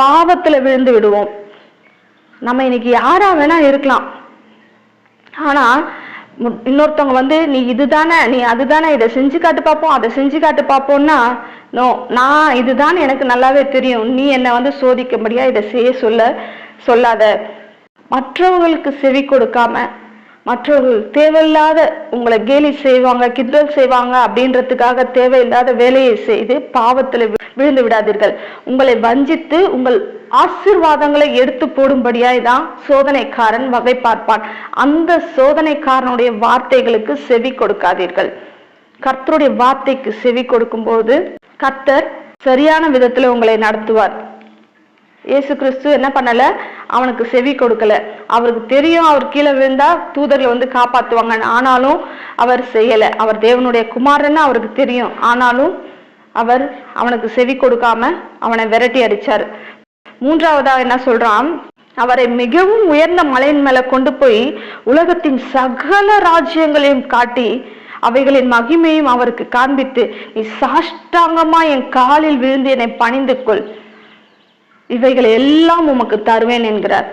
பாவத்துல விழுந்து விடுவோம். நம்ம இன்னைக்கு யாரா வேணா இருக்கலாம். ஆனா மு- இன்னொருத்தவங்க வந்து நீ இதுதானே நீ அதுதானே இதை செஞ்சு காட்டு பார்ப்போம் அதை செஞ்சு காட்டு பார்ப்போம்னா நோ நான் இதுதான் எனக்கு நல்லாவே தெரியும். நீ என்னை வந்து சோதிக்கும்படியா இதை செய்ய சொல்ல சொல்லாத. மற்றவர்களுக்கு செவி கொடுக்காம மற்றவர்கள் தேவையில்லாத உங்களை கேலி செய்வாங்க கிண்டல் செய்வாங்க அப்படின்றதுக்காக தேவையில்லாத வேலையை செய்து பாவத்தில் விழுந்து விடாதீர்கள். உங்களை வஞ்சித்து உங்கள் ஆசீர்வாதங்களை எடுத்து போடும்படியாய் தான் சோதனைக்காரன் வகை பார்ப்பான். அந்த சோதனைக்காரனுடைய வார்த்தைகளுக்கு செவி கொடுக்காதீர்கள். கர்த்தருடைய வார்த்தைக்கு செவி கொடுக்கும் போது கர்த்தர் சரியான விதத்துல உங்களை நடத்துவார். இயேசு கிறிஸ்து என்ன பண்ணல? அவனுக்கு செவி கொடுக்கல. அவருக்கு தெரியும் அவர் கீழே விழுந்தா தூதர்கள் வந்து காப்பாத்துவாங்க ஆனாலும் அவர் செய்யல. அவர் தேவனுடைய குமாரன்னு அவருக்கு தெரியும். ஆனாலும் அவர் அவனுக்கு செவி கொடுக்காம அவனை விரட்டி அடிச்சார். மூன்றாவதாக என்ன சொல்றான்? அவரை மிகவும் உயர்ந்த மலையின் மேல கொண்டு போய் உலகத்தின் சகல ராஜ்யங்களையும் காட்டி அவைகளின் மகிமையும் அவருக்கு காண்பித்து நீ சாஷ்டாங்கமா என் காலில் விழுந்து என்னை பணிந்து கொள். இவைகளை எல்லாம் உமக்கு தருவேன் என்கிறார்.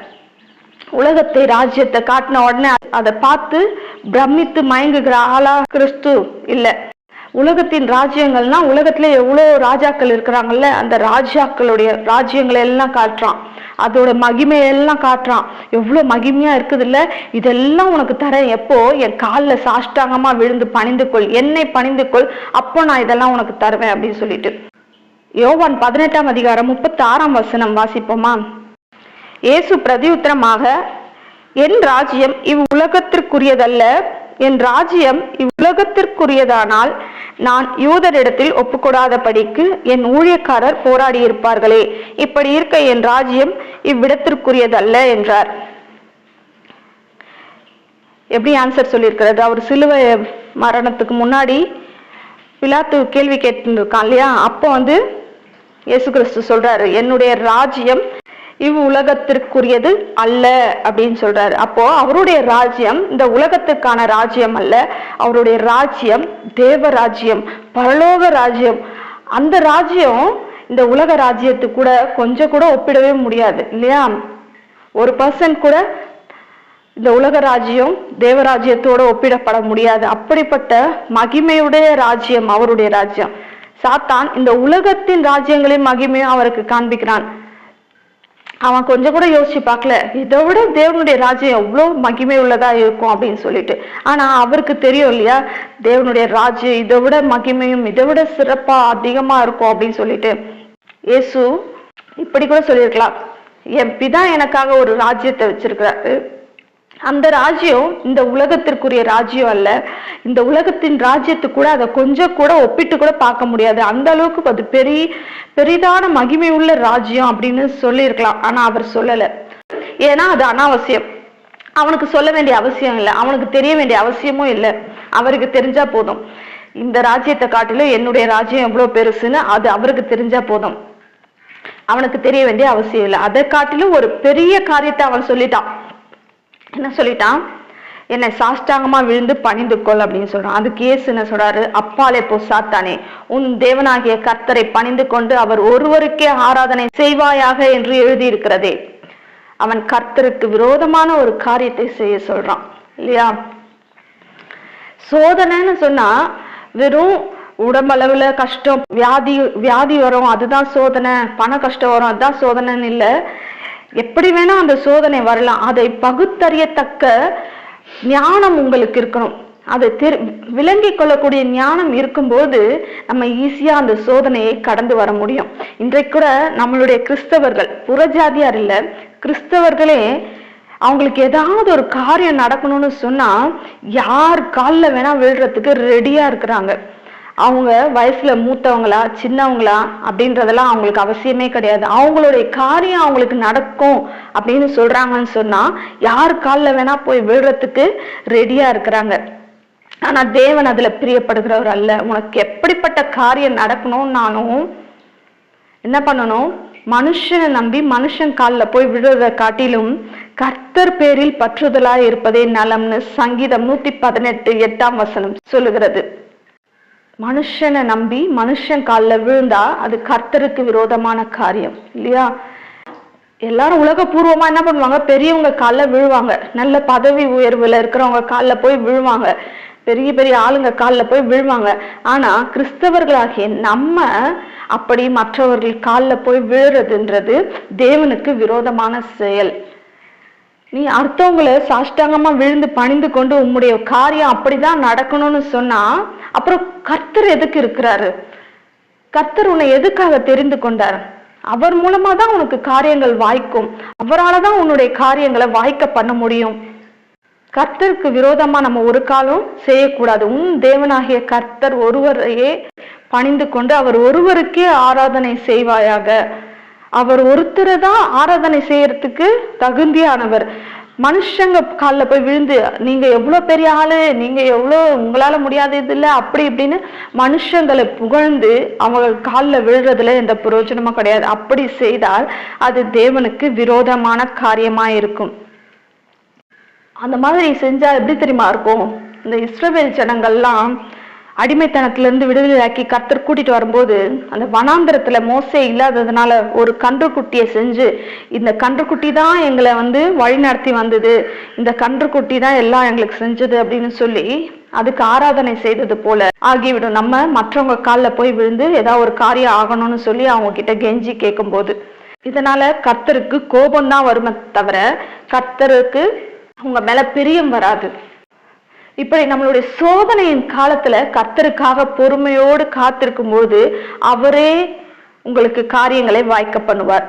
உலகத்தை ராஜ்யத்தை காட்டின உடனே அதை பார்த்து பிரமித்து மயங்குகிற ஆளா கிறிஸ்து இல்லை. உலகத்தின் ராஜ்யங்கள்னா உலகத்துல எவ்வளோ ராஜாக்கள் இருக்கிறாங்கல்ல அந்த ராஜாக்களுடைய ராஜ்யங்களை எல்லாம் காட்டுறான். அதோட மகிமையெல்லாம் காட்டுறான். எவ்வளோ மகிமையா இருக்குது இல்ல இதெல்லாம் உனக்கு தரேன். எப்போ? என் காலில் சாஷ்டாங்கமா விழுந்து பணிந்து கொள். என்னை பணிந்து கொள். அப்போ நான் இதெல்லாம் உனக்கு தருவேன் அப்படின்னு சொல்லிட்டு. யோவான் பதினெட்டாம் அதிகாரம் முப்பத்தி ஆறாம் வசனம் வாசிப்போமா? இயேசு பிரதியுத்தரமாக என் ராஜ்யம் இவ்வுலகத்திற்குரியதல்ல. என் ராஜ்யம் இவ்வுலகத்திற்குரியதானால் நான் யூதரிடத்தில் ஒப்புக்கொடாதபடிக்கு என் ஊழியக்காரர் போராடி இருப்பார்களே இப்படி இருக்க என் ராஜ்யம் இவ்விடத்திற்குரியதல்ல என்றார். எப்படி ஆன்சர் சொல்லியிருக்கிறது? அவர் சிலுவை மரணத்துக்கு முன்னாடி பிலாத்து கேள்வி கேட்டுருக்கான் இல்லையா? அப்போ வந்து இயேசு கிறிஸ்து சொல்றாரு என்னுடைய ராஜ்யம் இவ் உலகத்திற்குரியது அல்ல அப்படின்னு சொல்றாரு. அப்போ அவருடைய ராஜ்யம் இந்த உலகத்துக்கான ராஜ்யம் அல்ல. அவருடைய ராஜ்யம் தேவ ராஜ்யம் பரலோக ராஜ்யம். அந்த ராஜ்யம் இந்த உலக ராஜ்யத்து கூட கொஞ்சம் கூட ஒப்பிடவே முடியாது இல்லையா? ஒரு பர்சன் கூட இந்த உலக ராஜ்யம் தேவராஜ்யத்தோட ஒப்பிடப்பட முடியாது. அப்படிப்பட்ட மகிமையுடைய ராஜ்யம் அவருடைய ராஜ்யம். சாத்தான் இந்த உலகத்தின் ராஜ்யங்களின் மகிமையும் அவருக்கு காண்பிக்கிறான். அவன் கொஞ்சம் கூட யோசிச்சு பார்க்கல. இதை விட தேவனுடைய ராஜ்யம் எவ்வளோ மகிமை உள்ளதா இருக்கும் அப்படின்னு சொல்லிட்டு. ஆனா அவருக்கு தெரியும் இல்லையா? தேவனுடைய ராஜ்யம் இதை விட மகிமையும் இதை விட சிறப்பா அதிகமா இருக்கும் அப்படின்னு சொல்லிட்டு. இயேசு இப்படி கூட சொல்லியிருக்கலாம். என் பிதா எனக்காக ஒரு ராஜ்யத்தை வச்சிருக்கிறாரு. அந்த ராஜ்யம் இந்த உலகத்திற்குரிய ராஜ்யம் அல்ல. இந்த உலகத்தின் ராஜ்யத்து கூட அதை கொஞ்சம் கூட ஒப்பிட்டு கூட பார்க்க முடியாது. அந்த அளவுக்கு அது பெரிய பெரிதான மகிமை உள்ள ராஜ்யம் அப்படின்னு சொல்லியிருக்கலாம். ஆனா அவர் சொல்லல. ஏன்னா அது அனாவசியம். அவனுக்கு சொல்ல வேண்டிய அவசியம் இல்லை. அவனுக்கு தெரிய வேண்டிய அவசியமும் இல்லை. அவருக்கு தெரிஞ்சா போதும். இந்த ராஜ்யத்தை காட்டிலும் என்னுடைய ராஜ்யம் எவ்வளவு பெருசுன்னு அது அவருக்கு தெரிஞ்சா போதும். அவனுக்கு தெரிய வேண்டிய அவசியம் இல்லை. அதை காட்டிலும் ஒரு பெரிய காரியத்தை அவன் சொல்லிட்டான். என்ன சொல்லிட்டான்? என்னை சாஷ்டாங்கமா விழுந்து பணிந்து கொள் அப்படின்னு சொல்றான். அதுக்கு ஏசு என்ன சொல்றாரு? அப்பாலே போ சாத்தானே. உன் தேவனாகிய கர்த்தரை பணிந்து கொண்டு அவர் ஒருவருக்கே ஆராதனை செய்வாயாக என்று எழுதியிருக்கிறதே. அவன் கர்த்தருக்கு விரோதமான ஒரு காரியத்தை செய்ய சொல்றான். இல்லையா? சோதனைன்னு சொன்னா வெறும் உடம்பளவுல கஷ்டம் வியாதி வியாதி வரும் அதுதான் சோதனை. பண கஷ்டம் வரும் அதுதான் சோதனைன்னு இல்லை. எப்படி வேணா அந்த சோதனை வரலாம். அதை பகுத்தறியத்தக்க ஞானம் உங்களுக்கு இருக்கணும். அதை தெரி விளங்கிக் கொள்ளக்கூடிய ஞானம் இருக்கும்போது நம்ம ஈஸியா அந்த சோதனையை கடந்து வர முடியும். இன்றைக்கு கூட நம்மளுடைய கிறிஸ்தவர்கள் புறஜாதியார் இல்ல கிறிஸ்தவர்களே அவங்களுக்கு ஏதாவது ஒரு காரியம் நடக்கணும்னு சொன்னா யார் காலில் வேணா விழுறதுக்கு ரெடியா இருக்கிறாங்க. அவங்க வயசுல மூத்தவங்களா சின்னவங்களா அப்படின்றதெல்லாம் அவங்களுக்கு அவசியமே கிடையாது. அவங்களுடைய காரியம் அவங்களுக்கு நடக்கும் அப்படின்னு சொல்றாங்கன்னு சொன்னா யார் காலில் வேணா போய் விழுறதுக்கு ரெடியா இருக்கிறாங்க. ஆனா தேவன் அதுல பிரியப்படுகிறவர் அல்ல. உனக்கு எப்படிப்பட்ட காரியம் நடக்கணும்னாலும் என்ன பண்ணணும்? மனுஷனை நம்பி மனுஷன் காலில் போய் விழுறத காட்டிலும் கர்த்தர் பேரில் பற்றுதலாய் இருப்பதே நலம்னு சங்கீதம் நூத்தி பதினெட்டு எட்டாம் வசனம் சொல்லுகிறது. மனுஷனை நம்பி மனுஷன் காலில் விழுந்தா அது கர்த்தருக்கு விரோதமான காரியம் இல்லையா? எல்லாரும் உலகபூர்வமா என்ன பண்ணுவாங்க? பெரியவங்க காலில் விழுவாங்க. நல்ல பதவி உயர்வுல இருக்கிறவங்க காலில் போய் விழுவாங்க. பெரிய பெரிய ஆளுங்க காலில் போய் விழுவாங்க. ஆனா கிறிஸ்தவர்களாகிய நம்ம அப்படி மற்றவர்கள் காலில் போய் விழுறதுன்றது தேவனுக்கு விரோதமான செயல். நீ அடுத்தவங்களை சாஷ்டாங்கமா விழுந்து பணிந்து கொண்டு உம்முடைய காரியம் அப்படிதான் நடக்கணும்னு சொன்னா அப்புறம் கர்த்தர் எதுக்கு இருக்கிறாரு? கர்த்தர் உன்னை எதுக்காக தெரிந்து கொண்டார்? அவர் மூலமா தான் உனக்கு காரியங்கள் வாய்க்கும். அவரால தான் உன்னுடைய காரியங்களை வாய்க்க பண்ண முடியும். கர்த்தருக்கு விரோதமா நம்ம ஒரு காலம் செய்யக்கூடாது. உன் தேவனாகிய கர்த்தர் ஒருவரையே பணிந்து கொண்டு அவர் ஒருவருக்கே ஆராதனை செய்வாயாக. அவர் ஒருத்தரை தான் ஆராதனை செய்யறதுக்கு தகுந்தியானவர் மனுஷங்க காலில் போய் விழுந்து நீங்க எவ்வளவு பெரிய ஆளு நீங்க எவ்வளோ உங்களால முடியாதது இல்லை அப்படி இப்படின்னு மனுஷங்களை புகழ்ந்து அவங்க காலில் விழுறதுல எந்த பிரயோஜனமும் கிடையாது. அப்படி செய்தால் அது தேவனுக்கு விரோதமான காரியமா இருக்கும். அந்த மாதிரி செஞ்சா எப்படி தெரியுமா இருக்கும்? இந்த இஸ்ரவேல் ஜனங்கள்லாம் அடிமைத்தனத்துல இருந்து விடுதலையாக்கி கத்தர் கூட்டிட்டு வரும்போது அந்த வனாந்திரத்துல மோசே இல்லாததுனால ஒரு கன்றுக்குட்டியை செஞ்சு இந்த கன்றுக்குட்டி தான் எங்களை வந்து வழி நடத்தி வந்தது. இந்த கன்றுக்குட்டி தான் எல்லாம் எங்களுக்கு செஞ்சது அப்படின்னு சொல்லி அதுக்கு ஆராதனை செய்தது போல ஆகிவிடும். நம்ம மற்றவங்க காலில் போய் விழுந்து ஏதாவது ஒரு காரியம் ஆகணும்னு சொல்லி அவங்க கிட்ட கெஞ்சி கேட்கும்போது இதனால கர்த்தருக்கு கோபம் தான் வருமே தவிர கர்த்தருக்கு உங்க மேல பிரியம் வராது. இப்படி நம்மளுடைய சோதனையின் காலத்துல கத்தருக்காக பொறுமையோடு காத்திருக்கும் போது அவரே உங்களுக்கு காரியங்களை வாய்க்க பண்ணுவார்.